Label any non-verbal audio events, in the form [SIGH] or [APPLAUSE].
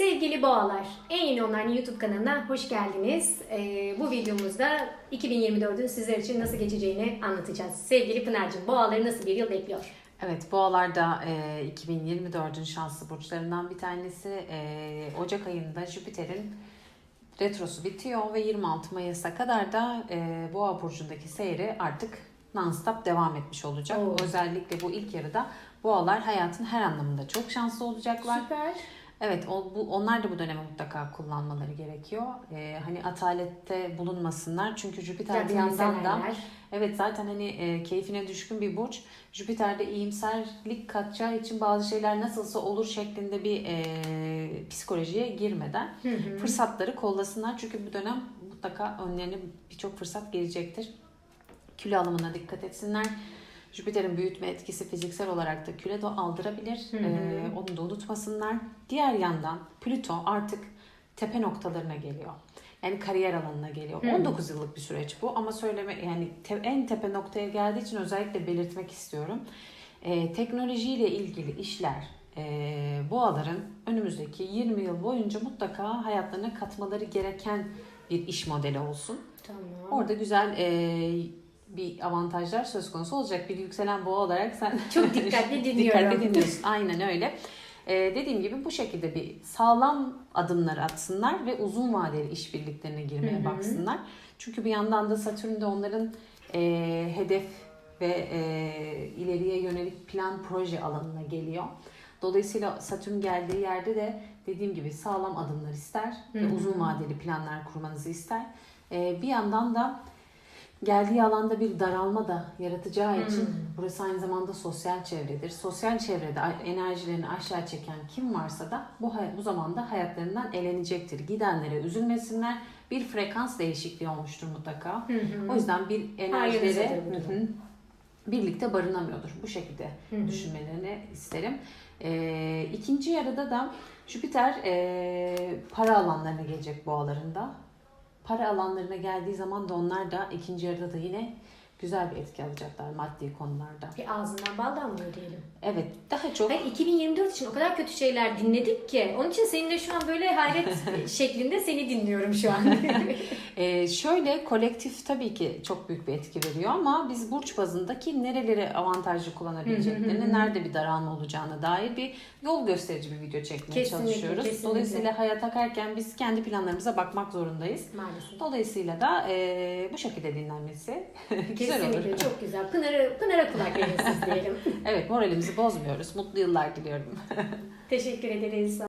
Sevgili boğalar, En Yeni Online YouTube kanalına hoş geldiniz. Ee, bu videomuzda 2024'ün sizler için nasıl geçeceğini anlatacağız. Sevgili Pınar'cığım, boğaları nasıl bir yıl bekliyor? Evet, boğalarda e, 2024'ün şanslı burçlarından bir tanesi. E, Ocak ayında Jüpiter'in retrosu bitiyor ve 26 Mayıs'a kadar da e, Boğa burcundaki seyri artık non-stop devam etmiş olacak. Oo. Özellikle bu ilk yarıda boğalar hayatın her anlamında çok şanslı olacaklar. Süper. Evet, o, bu, onlar da bu dönemi mutlaka kullanmaları gerekiyor. E, hani atalette bulunmasınlar çünkü Jüpiter bir yandan da. Evet zaten hani e, keyfine düşkün bir burç. Jüpiter'de iyimserlik katacağı için bazı şeyler nasılsa olur şeklinde bir e, psikolojiye girmeden Hı hı. fırsatları kollasınlar. Çünkü bu dönem mutlaka önlerine birçok fırsat gelecektir. Kilo alımına dikkat etsinler. Jüpiter'in büyütme etkisi fiziksel olarak da kilo da aldırabilir. Hı hı. E, onu da unutmasınlar. Diğer yandan Plüto artık tepe noktalarına geliyor. Yani kariyer alanına geliyor. Hı. 19 yıllık bir süreç bu ama söyleme yani te- en tepe noktaya geldiği için özellikle belirtmek istiyorum. Ee, teknolojiyle ilgili işler e, boğaların önümüzdeki 20 yıl boyunca mutlaka hayatlarına katmaları gereken bir iş modeli olsun. Tamam. Orada güzel e, bir avantajlar söz konusu olacak. Bir yükselen boğa olarak sen [LAUGHS] Çok dikkatli [LAUGHS] dinliyorum. Dikkatli dinliyorsun. Aynen öyle. Ee, dediğim gibi bu şekilde bir sağlam adımlar atsınlar ve uzun vadeli işbirliklerine girmeye Hı hı. baksınlar. Çünkü bir yandan da Satürn de onların e, hedef ve e, ileriye yönelik plan proje alanına geliyor. Dolayısıyla Satürn geldiği yerde de dediğim gibi sağlam adımlar ister Hı ve uzun vadeli planlar kurmanızı ister. Ee, bir yandan da geldiği alanda bir daralma da yaratacağı için Hmm. burası aynı zamanda sosyal çevredir. Sosyal çevrede enerjilerini aşağı çeken kim varsa da bu bu zamanda hayatlarından elenecektir. Gidenlere üzülmesinler. Bir frekans değişikliği olmuştur mutlaka. Hı. O yüzden bir hı. birlikte barınamıyordur. Bu şekilde hı. düşünmelerini isterim. Ee, ikinci yarıda da Jüpiter e, para alanlarına gelecek boğalarında. Para alanlarına geldiği zaman da onlar da ikinci yarıda da yine güzel bir etki alacaklar maddi konularda. Bir ağzından bal damlıyor diyelim. Evet daha çok Ben 2024 için o kadar kötü şeyler dinledik ki. Onun için seninle şu an böyle hayret [LAUGHS] şeklinde seni dinliyorum şu an. [LAUGHS] Ee, şöyle kolektif tabii ki çok büyük bir etki veriyor ama biz burç bazındaki nereleri avantajlı kullanabileceklerini, nerede bir daralma olacağına dair bir yol gösterici bir video çekmeye Kesinlikle, çalışıyoruz. kesinlikle. Dolayısıyla hayat akarken biz kendi planlarımıza bakmak zorundayız. Maalesef. Dolayısıyla da e, bu şekilde dinlenmesi [LAUGHS] güzel olur. Kesinlikle çok güzel. Pınar'a, Pınar'a kulak verin siz diyelim. [LAUGHS] Evet moralimizi bozmuyoruz. Mutlu yıllar diliyorum. [LAUGHS] Teşekkür ederiz.